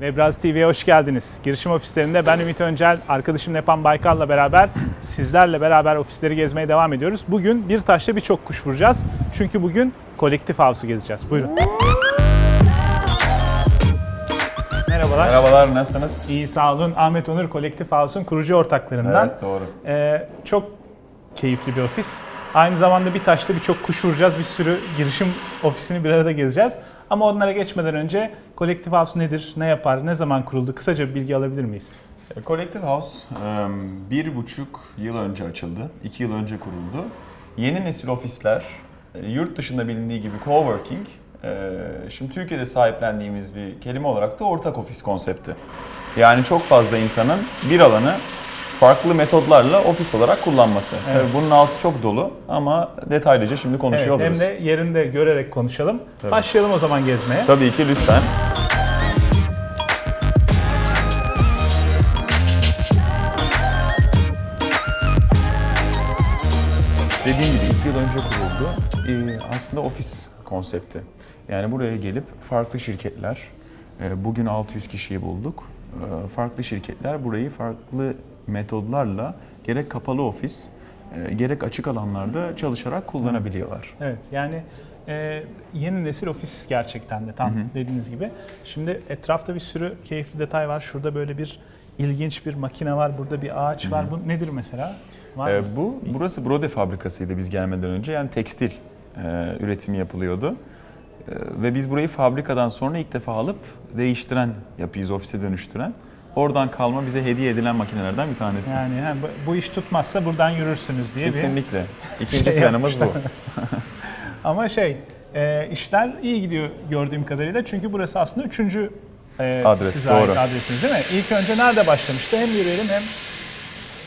Webraz TV'ye hoş geldiniz. Girişim ofislerinde ben Ümit Öncel, arkadaşım Nepan Baykal'la beraber sizlerle beraber ofisleri gezmeye devam ediyoruz. Bugün bir taşla birçok kuş vuracağız. Çünkü bugün kolektif house'u gezeceğiz. Buyurun. Merhabalar. Merhabalar, nasılsınız? İyi sağ olun. Ahmet Onur Kolektif House'un kurucu ortaklarından. Evet, doğru. Ee, çok keyifli bir ofis. Aynı zamanda bir taşla birçok kuş vuracağız. Bir sürü girişim ofisini bir arada gezeceğiz. Ama onlara geçmeden önce Kolektif House nedir, ne yapar, ne zaman kuruldu? Kısaca bir bilgi alabilir miyiz? E, Collective House bir buçuk yıl önce açıldı, iki yıl önce kuruldu. Yeni nesil ofisler, e, yurt dışında bilindiği gibi coworking, e, şimdi Türkiye'de sahiplendiğimiz bir kelime olarak da ortak ofis konsepti. Yani çok fazla insanın bir alanı farklı metodlarla ofis olarak kullanması. Evet. Tabii bunun altı çok dolu ama detaylıca şimdi konuşuyor Evet, hem de yerinde görerek konuşalım. Tabii. Başlayalım o zaman gezmeye. Tabii ki lütfen. Dediğim gibi iki yıl önce kuruldu. Ee, aslında ofis konsepti. Yani buraya gelip farklı şirketler, e, bugün 600 kişiyi bulduk. E, Farklı şirketler burayı farklı metodlarla gerek kapalı ofis, e, gerek açık alanlarda çalışarak kullanabiliyorlar. Evet yani e, yeni nesil ofis gerçekten de tam dediğiniz gibi. Şimdi etrafta bir sürü keyifli detay var. Şurada böyle bir ilginç bir makine var. Burada bir ağaç var. Bu nedir mesela? Var mı? Ee, bu burası Brode fabrikasıydı biz gelmeden önce. Yani tekstil e, üretimi yapılıyordu. E, ve biz burayı fabrikadan sonra ilk defa alıp değiştiren yapıyız, ofise dönüştüren. Oradan kalma bize hediye edilen makinelerden bir tanesi. Yani he, bu- bu iş tutmazsa buradan yürürsünüz diye bir Kesinlikle. İkinci şey planımız bu. Ama şey, e, işler iyi gidiyor gördüğüm kadarıyla. Çünkü burası aslında üçüncü e, Adres, size ait doğru. adresiniz değil mi? İlk önce nerede başlamıştı? Hem yürüyelim hem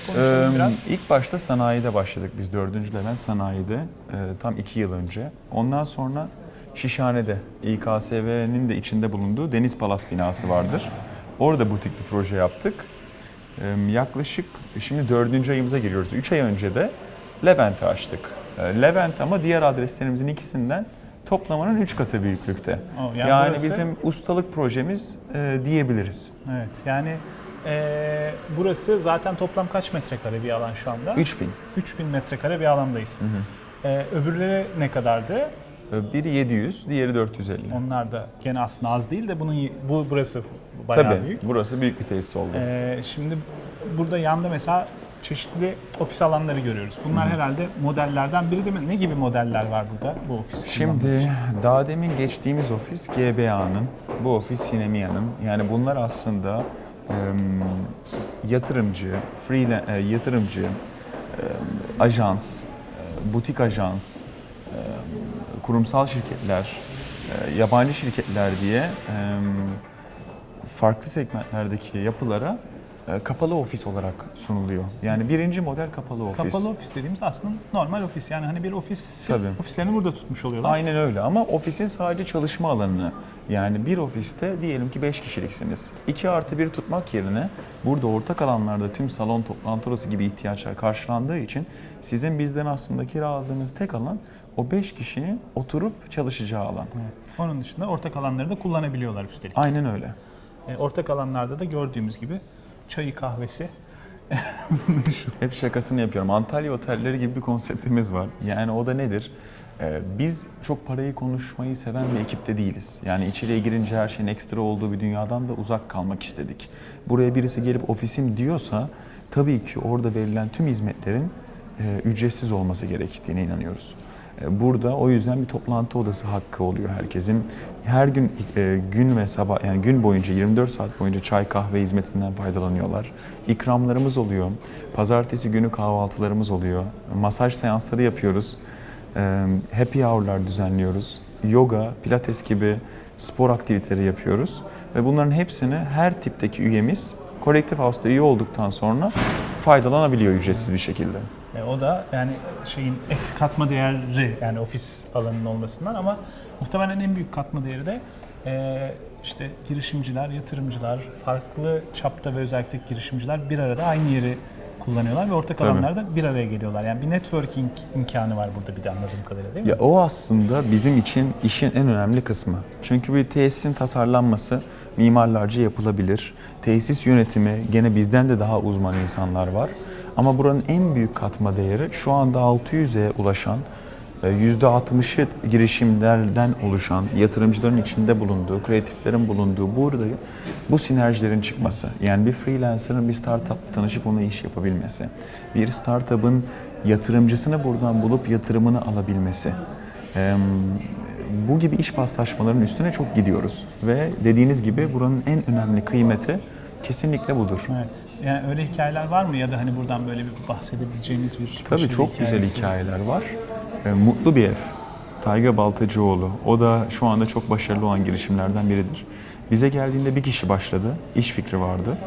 konuşalım Ee, biraz. İlk başta sanayide başladık biz. Dördüncü Levent sanayide e, tam iki yıl önce. Ondan sonra Şişhane'de İKSV'nin de içinde bulunduğu Deniz Palas binası vardır. Orada butik bir proje yaptık. Yaklaşık şimdi dördüncü ayımıza giriyoruz. Üç ay önce de Levent'i açtık. Ee, Levent ama diğer adreslerimizin ikisinden toplamanın üç katı büyüklükte. Oh, yani yani burası- bizim ustalık projemiz e, diyebiliriz. Evet yani e, burası zaten toplam kaç metrekare bir alan şu anda? 3000. 3000 metrekare bir alandayız. E, öbürleri ne kadardı? Ee, Biri 700, diğeri 450. Onlar da gene aslında az değil de bunun bu burası bayağı Tabii büyük. burası büyük bir tesis oldu. Ee, şimdi burada yanda mesela çeşitli ofis alanları görüyoruz. Bunlar herhalde modellerden biri değil mi? Ne gibi modeller var burada bu ofis? Şimdi daha demin geçtiğimiz ofis GBA'nın, bu ofis Sinemia'nın. Yani bunlar aslında em, yatırımcı, freelance, e, yatırımcı, em, ajans, e, butik ajans, em, kurumsal şirketler, e, yabancı şirketler diye em, farklı segmentlerdeki yapılara e, kapalı ofis olarak sunuluyor. Yani birinci model kapalı ofis. Kapalı ofis dediğimiz aslında normal ofis. Yani hani bir ofis Tabii. ofislerini burada tutmuş oluyorlar. Aynen öyle ama ofisin sadece çalışma alanını yani bir ofiste diyelim ki 5 kişiliksiniz. 2 artı 1 tutmak yerine burada ortak alanlarda tüm salon toplantı odası gibi ihtiyaçlar karşılandığı için sizin bizden aslında kiraladığınız tek alan o 5 kişinin oturup çalışacağı alan. Onun dışında ortak alanları da kullanabiliyorlar üstelik. Aynen öyle. Ee, ortak alanlarda da gördüğümüz gibi çayı kahvesi. Hep şakasını yapıyorum. Antalya otelleri gibi bir konseptimiz var. Yani o da nedir? Ee, biz çok parayı konuşmayı seven bir ekipte değiliz. Yani içeriye girince her şeyin ekstra olduğu bir dünyadan da uzak kalmak istedik. Buraya birisi gelip ofisim diyorsa tabii ki orada verilen tüm hizmetlerin e, ücretsiz olması gerektiğine inanıyoruz. E, Burada o yüzden bir toplantı odası hakkı oluyor herkesin. Her gün e, gün ve sabah yani gün boyunca 24 saat boyunca çay kahve hizmetinden faydalanıyorlar. İkramlarımız oluyor. Pazartesi günü kahvaltılarımız oluyor. Masaj seansları yapıyoruz. E, Happy hour'lar düzenliyoruz. Yoga, pilates gibi spor aktiviteleri yapıyoruz. Ve bunların hepsini her tipteki üyemiz Collective House'da üye olduktan sonra faydalanabiliyor ücretsiz bir şekilde. E, o da yani şeyin eks katma değeri yani ofis alanının olmasından ama muhtemelen en büyük katma değeri de e, işte girişimciler, yatırımcılar, farklı çapta ve özellikle girişimciler bir arada aynı yeri kullanıyorlar ve ortak Tabii. alanlarda bir araya geliyorlar. Yani bir networking imkanı var burada bir de anladığım kadarıyla değil mi? Ya o aslında bizim için işin en önemli kısmı. Çünkü bir tesisin tasarlanması mimarlarca yapılabilir. Tesis yönetimi gene bizden de daha uzman insanlar var. Ama buranın en büyük katma değeri şu anda 600'e ulaşan e, %60'ı girişimlerden oluşan, yatırımcıların içinde bulunduğu, kreatiflerin bulunduğu burada bu sinerjilerin çıkması. Yani bir freelancer'ın bir startup'la tanışıp ona iş yapabilmesi. Bir startup'ın yatırımcısını buradan bulup yatırımını alabilmesi. Bu gibi iş paslaşmalarının üstüne çok gidiyoruz. Ve dediğiniz gibi buranın en önemli kıymeti kesinlikle budur. Evet. Yani öyle hikayeler var mı ya da hani buradan böyle bir bahsedebileceğimiz bir Tabii çok güzel hikayesi? hikayeler var. E, Mutlu bir ev. Tayga Baltacıoğlu. O da şu anda çok başarılı olan girişimlerden biridir. Bize geldiğinde bir kişi başladı. iş fikri vardı.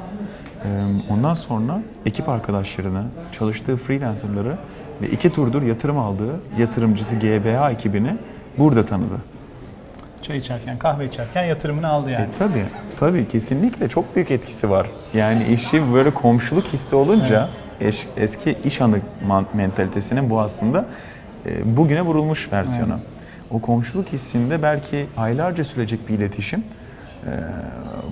E, Ondan sonra ekip arkadaşlarını, çalıştığı freelancerları ve iki turdur yatırım aldığı yatırımcısı GBA ekibini burada tanıdı. Çay içerken, kahve içerken yatırımını aldı yani. E, tabii, tabii kesinlikle çok büyük etkisi var. Yani işi böyle komşuluk hissi olunca eş- eski iş anı mentalitesinin bu aslında e, bugüne vurulmuş versiyonu. O komşuluk hissinde belki aylarca sürecek bir iletişim e,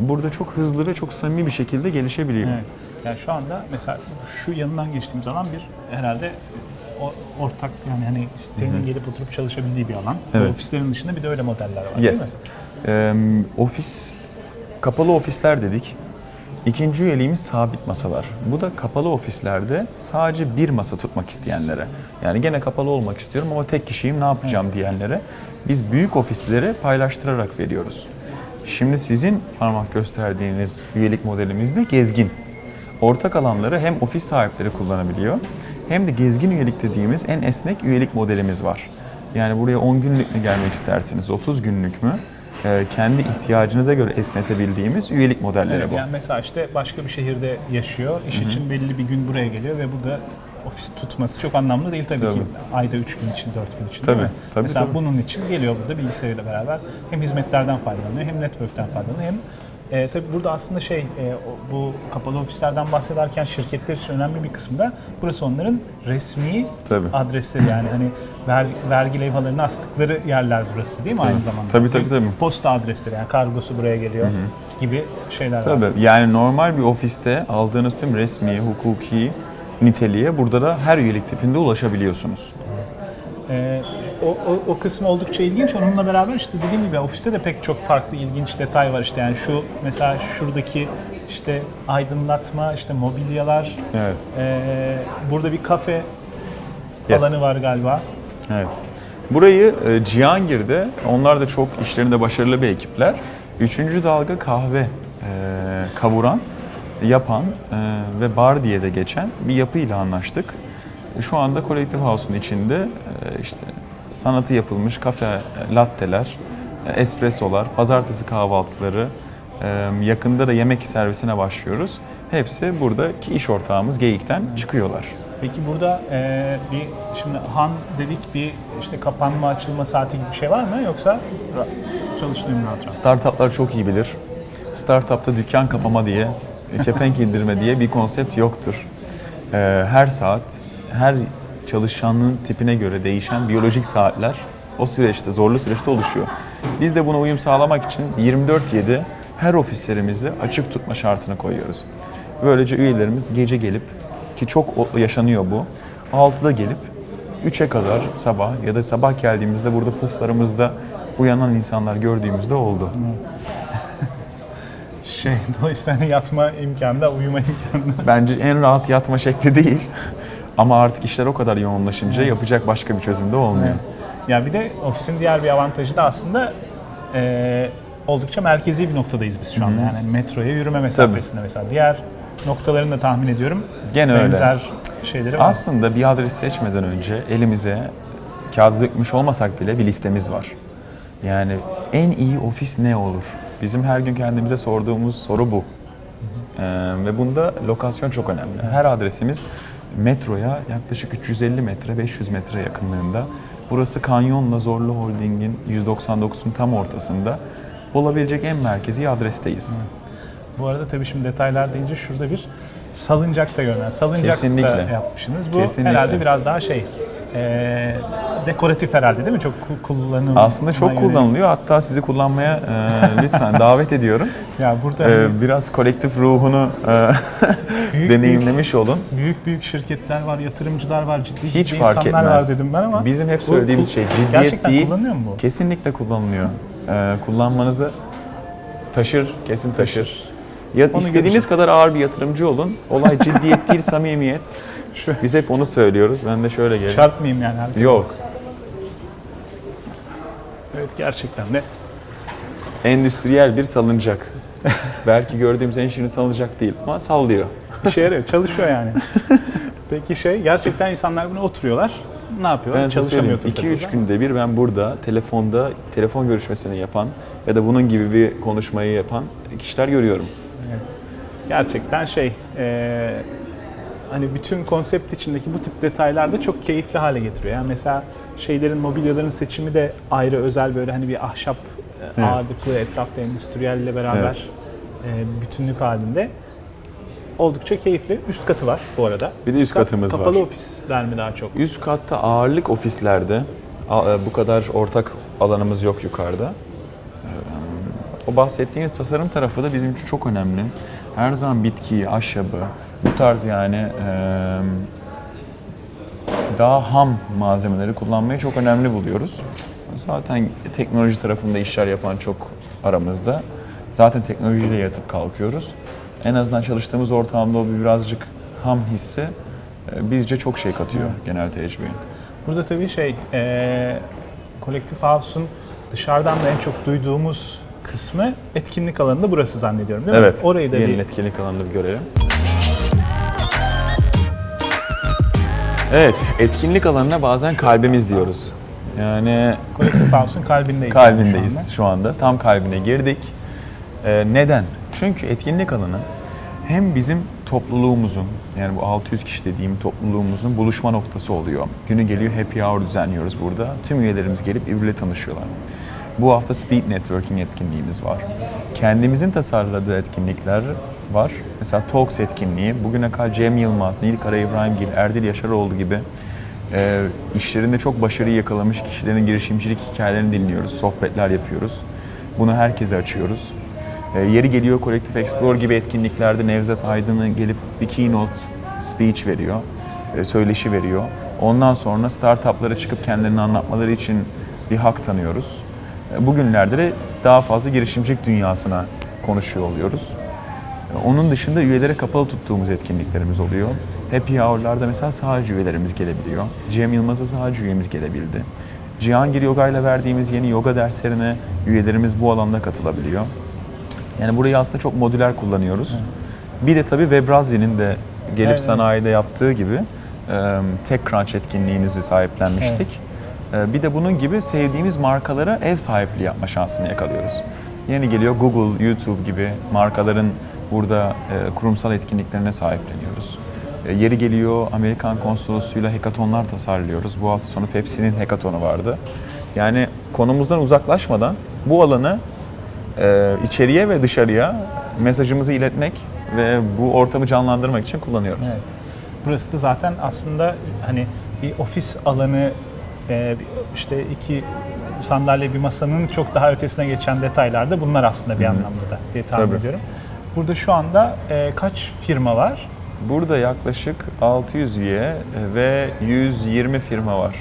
burada çok hızlı ve çok samimi bir şekilde gelişebiliyor. Evet. Yani şu anda mesela şu yanından geçtiğimiz alan bir herhalde ortak yani hani isteyenin gelip oturup çalışabildiği bir alan. Evet. Ofislerin dışında bir de öyle modeller var Yes. Ee, ofis, kapalı ofisler dedik. İkinci üyeliğimiz sabit masalar. Bu da kapalı ofislerde sadece bir masa tutmak isteyenlere. Yani gene kapalı olmak istiyorum ama tek kişiyim ne yapacağım diyenlere. Biz büyük ofisleri paylaştırarak veriyoruz. Şimdi sizin parmak gösterdiğiniz üyelik modelimizde gezgin. Ortak alanları hem ofis sahipleri kullanabiliyor hem de gezgin üyelik dediğimiz en esnek üyelik modelimiz var. Yani buraya 10 günlük mü gelmek istersiniz, 30 günlük mü? Ee, kendi ihtiyacınıza göre esnetebildiğimiz üyelik modelleri Evet, bu. yani mesela işte başka bir şehirde yaşıyor, iş için belli bir gün buraya geliyor ve burada ofis tutması çok anlamlı değil tabii, Tabii. ki. Ayda 3 gün için, 4 gün için Tabii, değil mi? tabii, mesela tabii. bunun için geliyor burada bilgisayarıyla beraber hem hizmetlerden faydalanıyor hem network'ten faydalanıyor hem e, tabii burada aslında şey e, bu kapalı ofislerden bahsederken şirketler için önemli bir kısmı da burası onların resmi Tabii. adresleri yani hani ver, vergi levhalarını astıkları yerler burası değil mi aynı zamanda? Tabii, tabii, tabii. Posta adresleri yani kargosu buraya geliyor gibi şeyler var. Tabii yani normal bir ofiste aldığınız tüm resmi, hukuki niteliğe burada da her üyelik tipinde ulaşabiliyorsunuz. Ee, o, o, o kısmı oldukça ilginç. Onunla beraber işte dediğim gibi ofiste de pek çok farklı ilginç detay var işte yani şu mesela şuradaki işte aydınlatma, işte mobilyalar, Evet. ee, burada bir kafe Yes. alanı var galiba. Evet. Burayı e, Cihangir'de, onlar da çok işlerinde başarılı bir ekipler. Üçüncü dalga kahve e, kavuran, yapan e, ve bar diye de geçen bir yapıyla anlaştık. Şu anda Collective House'un içinde e, işte sanatı yapılmış kafe, e, latteler, e, espressolar, pazartesi kahvaltıları, e, yakında da yemek servisine başlıyoruz. Hepsi buradaki iş ortağımız Geyik'ten çıkıyorlar. Peki burada ee, bir şimdi Han dedik bir işte kapanma açılma saati gibi bir şey var mı yoksa çalıştığın rahat rahat? Startuplar çok iyi bilir. Startupta dükkan kapama diye, kepenk indirme diye bir konsept yoktur. Ee, her saat, her çalışanın tipine göre değişen biyolojik saatler o süreçte, zorlu süreçte oluşuyor. Biz de buna uyum sağlamak için 24-7 her ofislerimizi açık tutma şartını koyuyoruz. Böylece üyelerimiz gece gelip, ki çok yaşanıyor bu, 6'da gelip 3'e kadar sabah ya da sabah geldiğimizde burada puflarımızda uyanan insanlar gördüğümüzde oldu. Şey dolayısıyla yatma imkanı da uyuma imkanı da. Bence en rahat yatma şekli değil. Ama artık işler o kadar yoğunlaşınca yapacak başka bir çözüm de olmuyor. Ya bir de ofisin diğer bir avantajı da aslında eee, oldukça merkezi bir noktadayız biz şu anda. Yani metroya yürüme mesafesinde mesela. Diğer noktalarını da tahmin ediyorum. Gene öyle. benzer şeyleri var. Aslında bir adres seçmeden önce elimize kağıdı dökmüş olmasak bile bir listemiz var. Yani en iyi ofis ne olur? Bizim her gün kendimize sorduğumuz soru bu. Ee, ve bunda lokasyon çok önemli. Her adresimiz metroya yaklaşık 350 metre, 500 metre yakınlığında. Burası Kanyon'la Zorlu Holding'in 199'un tam ortasında. Olabilecek en merkezi adresteyiz. Bu arada tabii şimdi detaylar deyince şurada bir salıncak da görünen. Salıncak Kesinlikle. da yapmışsınız. Bu Kesinlikle. herhalde biraz daha şey eee, dekoratif herhalde değil mi? Çok ku- kullanılıyor. Aslında çok kullanılıyor. Hatta sizi kullanmaya e, lütfen davet ediyorum. Ya burada E, biraz kolektif ruhunu e, büyük, deneyimlemiş olun. büyük büyük şirketler var, yatırımcılar var, ciddi Hiç ciddi fark insanlar etmez. var dedim ben ama Bizim hep söylediğimiz bu- şey ciddiyet gerçekten değil. kullanılıyor mu bu? Kesinlikle kullanılıyor. E, kullanmanızı taşır, kesin taşır. Ya Onu istediğiniz göreceğiz. kadar ağır bir yatırımcı olun. Olay ciddiyet değil, samimiyet. Şu- Biz hep onu söylüyoruz. Ben de şöyle geleyim. Çarpmayayım yani. herkese. Yok. Evet gerçekten de. Endüstriyel bir salıncak. Belki gördüğümüz en şirin salıncak değil ama sallıyor. İşe yarıyor, çalışıyor yani. Peki şey, gerçekten insanlar buna oturuyorlar. Ne yapıyorlar? Ben Çalışamıyor söyleyeyim. tabii 2-3 burada. günde bir ben burada telefonda telefon görüşmesini yapan ya da bunun gibi bir konuşmayı yapan kişiler görüyorum. Gerçekten şey, e, hani bütün konsept içindeki bu tip detaylar da çok keyifli hale getiriyor. Yani mesela şeylerin, mobilyaların seçimi de ayrı özel böyle hani bir ahşap e, Evet. ağırlıklı etrafta endüstriyelle beraber Evet. e, bütünlük halinde. Oldukça keyifli. Üst katı var bu arada. Bir de üst kat katımız kapalı var. ofisler mi daha çok? Üst katta ağırlık ofislerde e, bu kadar ortak alanımız yok yukarıda. Ee, O bahsettiğiniz tasarım tarafı da bizim için çok önemli. Her zaman bitkiyi, ahşabı, bu tarz yani e, daha ham malzemeleri kullanmayı çok önemli buluyoruz. Zaten teknoloji tarafında işler yapan çok aramızda. Zaten teknolojiyle yatıp kalkıyoruz. En azından çalıştığımız ortamda o birazcık ham hissi e, bizce çok şey katıyor genel tecrübeye. Burada tabii şey, e, Collective House'un dışarıdan da en çok duyduğumuz kısmı etkinlik alanında burası zannediyorum değil mi? Evet, Orayı da gelin bir etkinlik alanında bir görelim. Evet, etkinlik alanına bazen kalbimiz diyoruz. Yani Collective House'un kalbindeyiz. yani şu kalbindeyiz anda. şu anda. Tam kalbine girdik. Ee, neden? Çünkü etkinlik alanı hem bizim topluluğumuzun yani bu 600 kişi dediğim topluluğumuzun buluşma noktası oluyor. Günü geliyor happy hour düzenliyoruz burada. Tüm üyelerimiz gelip birbiriyle tanışıyorlar. Bu hafta speed networking etkinliğimiz var. Kendimizin tasarladığı etkinlikler var. Mesela Talks etkinliği. Bugüne kadar Cem Yılmaz, Nil Kara İbrahimgil, Erdil Yaşaroğlu gibi e, işlerinde çok başarıyı yakalamış kişilerin girişimcilik hikayelerini dinliyoruz, sohbetler yapıyoruz. Bunu herkese açıyoruz. E, yeri geliyor Collective Explore gibi etkinliklerde Nevzat Aydın'ı gelip bir keynote speech veriyor, e, söyleşi veriyor. Ondan sonra startuplara çıkıp kendilerini anlatmaları için bir hak tanıyoruz. E, bugünlerde de daha fazla girişimcilik dünyasına konuşuyor oluyoruz. Onun dışında üyelere kapalı tuttuğumuz etkinliklerimiz oluyor. Happy Hour'larda mesela sadece üyelerimiz gelebiliyor. Cem Yılmaz'a sadece üyemiz gelebildi. Cihangir Yoga ile verdiğimiz yeni yoga derslerine üyelerimiz bu alanda katılabiliyor. Yani burayı aslında çok modüler kullanıyoruz. Bir de tabii Webrazi'nin de gelip Evet. sanayide yaptığı gibi TechCrunch etkinliğinizi sahiplenmiştik. E, Bir de bunun gibi sevdiğimiz markalara ev sahipliği yapma şansını yakalıyoruz. Yeni geliyor Google, YouTube gibi markaların burada e, kurumsal etkinliklerine sahipleniyoruz. E, Yeri geliyor Amerikan konsolosluğuyla hekatonlar tasarlıyoruz. Bu hafta sonu Pepsi'nin hekatonu vardı. Yani konumuzdan uzaklaşmadan bu alanı e, içeriye ve dışarıya mesajımızı iletmek ve bu ortamı canlandırmak için kullanıyoruz. Evet. Burası da zaten aslında hani bir ofis alanı, e, işte iki sandalye bir masanın çok daha ötesine geçen detaylar da bunlar aslında bir anlamda da diye tahmin Tabii. ediyorum. Burada şu anda e, kaç firma var? Burada yaklaşık 600 üye e, ve 120 firma var.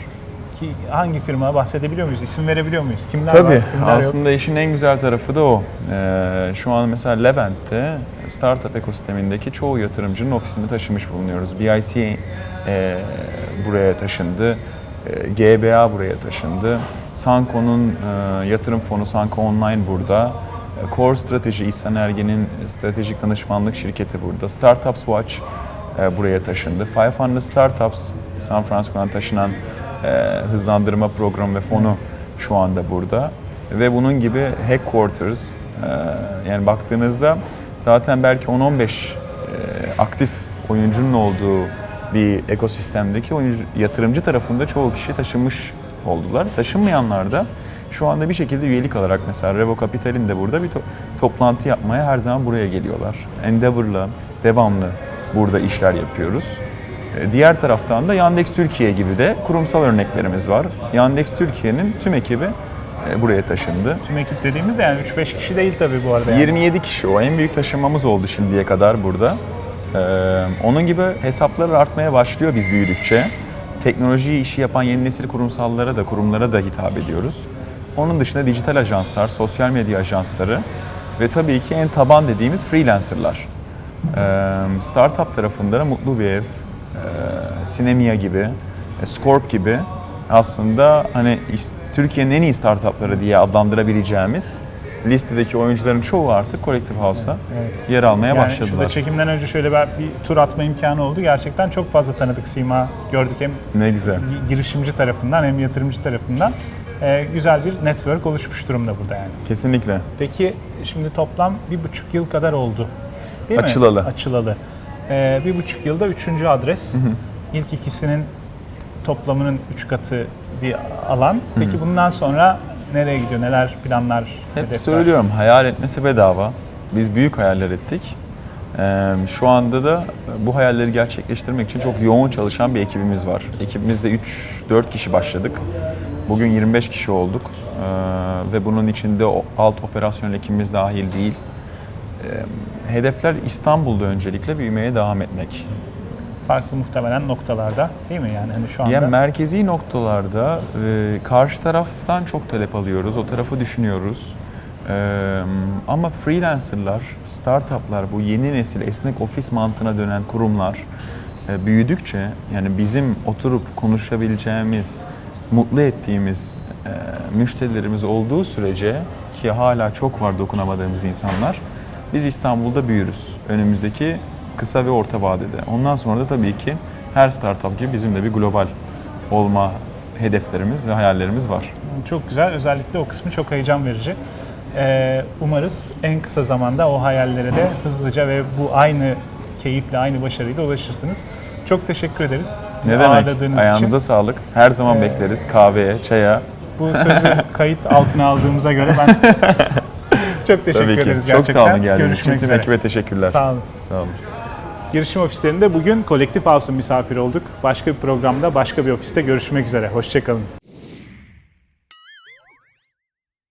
Ki hangi firma bahsedebiliyor muyuz? İsim verebiliyor muyuz? Kimler var? Tabii Kimler yok? aslında işin en güzel tarafı da o. Ee, şu an mesela Levent'te startup ekosistemindeki çoğu yatırımcının ofisini taşımış bulunuyoruz. BIC e, buraya taşındı, e, GBA buraya taşındı, Sanko'nun e, yatırım fonu Sanko Online burada, Core Strateji İhsan Ergen'in stratejik danışmanlık şirketi burada, Startups Watch e, buraya taşındı. 500 Startups San Francisco'dan taşınan e, hızlandırma programı ve fonu şu anda burada. Ve bunun gibi headquarters e, yani baktığınızda zaten belki 10-15 e, aktif oyuncunun olduğu bir ekosistemdeki oyuncu, yatırımcı tarafında çoğu kişi taşınmış oldular. Taşınmayanlar da şu anda bir şekilde üyelik alarak mesela Revo Capital'in de burada bir to- toplantı yapmaya her zaman buraya geliyorlar. Endeavor'la devamlı burada işler yapıyoruz. E, Diğer taraftan da Yandex Türkiye gibi de kurumsal örneklerimiz var. Yandex Türkiye'nin tüm ekibi e, buraya taşındı. Tüm ekip dediğimizde yani 3-5 kişi değil tabii bu arada. Yani. 27 kişi o en büyük taşınmamız oldu şimdiye kadar burada. Ee, onun gibi hesaplar artmaya başlıyor biz büyüdükçe. Teknoloji işi yapan yeni nesil kurumsallara da kurumlara da hitap ediyoruz. Onun dışında dijital ajanslar, sosyal medya ajansları ve tabii ki en taban dediğimiz freelancerlar. Ee, startup tarafında da Mutlu Bir Ev, e, Sinemia gibi, e, Scorp gibi aslında hani Türkiye'nin en iyi startupları diye adlandırabileceğimiz listedeki oyuncuların çoğu artık Collective House'a Evet. yer almaya Yani başladılar. şurada çekimden önce şöyle bir, bir tur atma imkanı oldu. Gerçekten çok fazla tanıdık sima gördük hem Ne güzel. gi- girişimci tarafından hem yatırımcı tarafından. Ee, güzel bir network oluşmuş durumda burada yani. Kesinlikle. Peki şimdi toplam bir buçuk yıl kadar oldu. Değil Açılalı. mi? Açılalı. Ee, bir buçuk yılda üçüncü adres. İlk ikisinin toplamının üç katı bir alan. Peki bundan sonra nereye gidiyor? Neler planlar? Hep hedefler? söylüyorum hayal etmesi bedava. Biz büyük hayaller ettik. Ee, şu anda da bu hayalleri gerçekleştirmek için çok yoğun çalışan bir ekibimiz var. Ekibimizde 3-4 kişi başladık. Bugün 25 kişi olduk. Ee, ve bunun içinde alt operasyon ekibimiz dahil değil. Ee, hedefler İstanbul'da öncelikle büyümeye devam etmek. Farklı muhtemelen noktalarda değil mi? Yani hani şu anda Yani merkezi noktalarda e, karşı taraftan çok talep alıyoruz. O tarafı düşünüyoruz. E, ama freelancerlar, startuplar, bu yeni nesil esnek ofis mantığına dönen kurumlar e, büyüdükçe yani bizim oturup konuşabileceğimiz, mutlu ettiğimiz e, müşterilerimiz olduğu sürece ki hala çok var dokunamadığımız insanlar biz İstanbul'da büyürüz önümüzdeki kısa ve orta vadede. Ondan sonra da tabii ki her startup gibi bizim de bir global olma hedeflerimiz ve hayallerimiz var. çok güzel. Özellikle o kısmı çok heyecan verici. Ee, umarız en kısa zamanda o hayallere de hızlıca ve bu aynı keyifle, aynı başarıyla ulaşırsınız. Çok teşekkür ederiz. Bizi ne demek? Ayağınıza için. sağlık. Her zaman Ee, bekleriz. Kahveye, çaya. Bu sözü kayıt altına aldığımıza göre ben çok teşekkür Tabii ki. ederiz Çok gerçekten. sağ olun geldiğiniz için. Tüm ekibe teşekkürler. Sağ olun. Sağ olun. Girişim ofislerinde bugün Kolektif House'un misafiri olduk. Başka bir programda, başka bir ofiste görüşmek üzere. Hoşçakalın.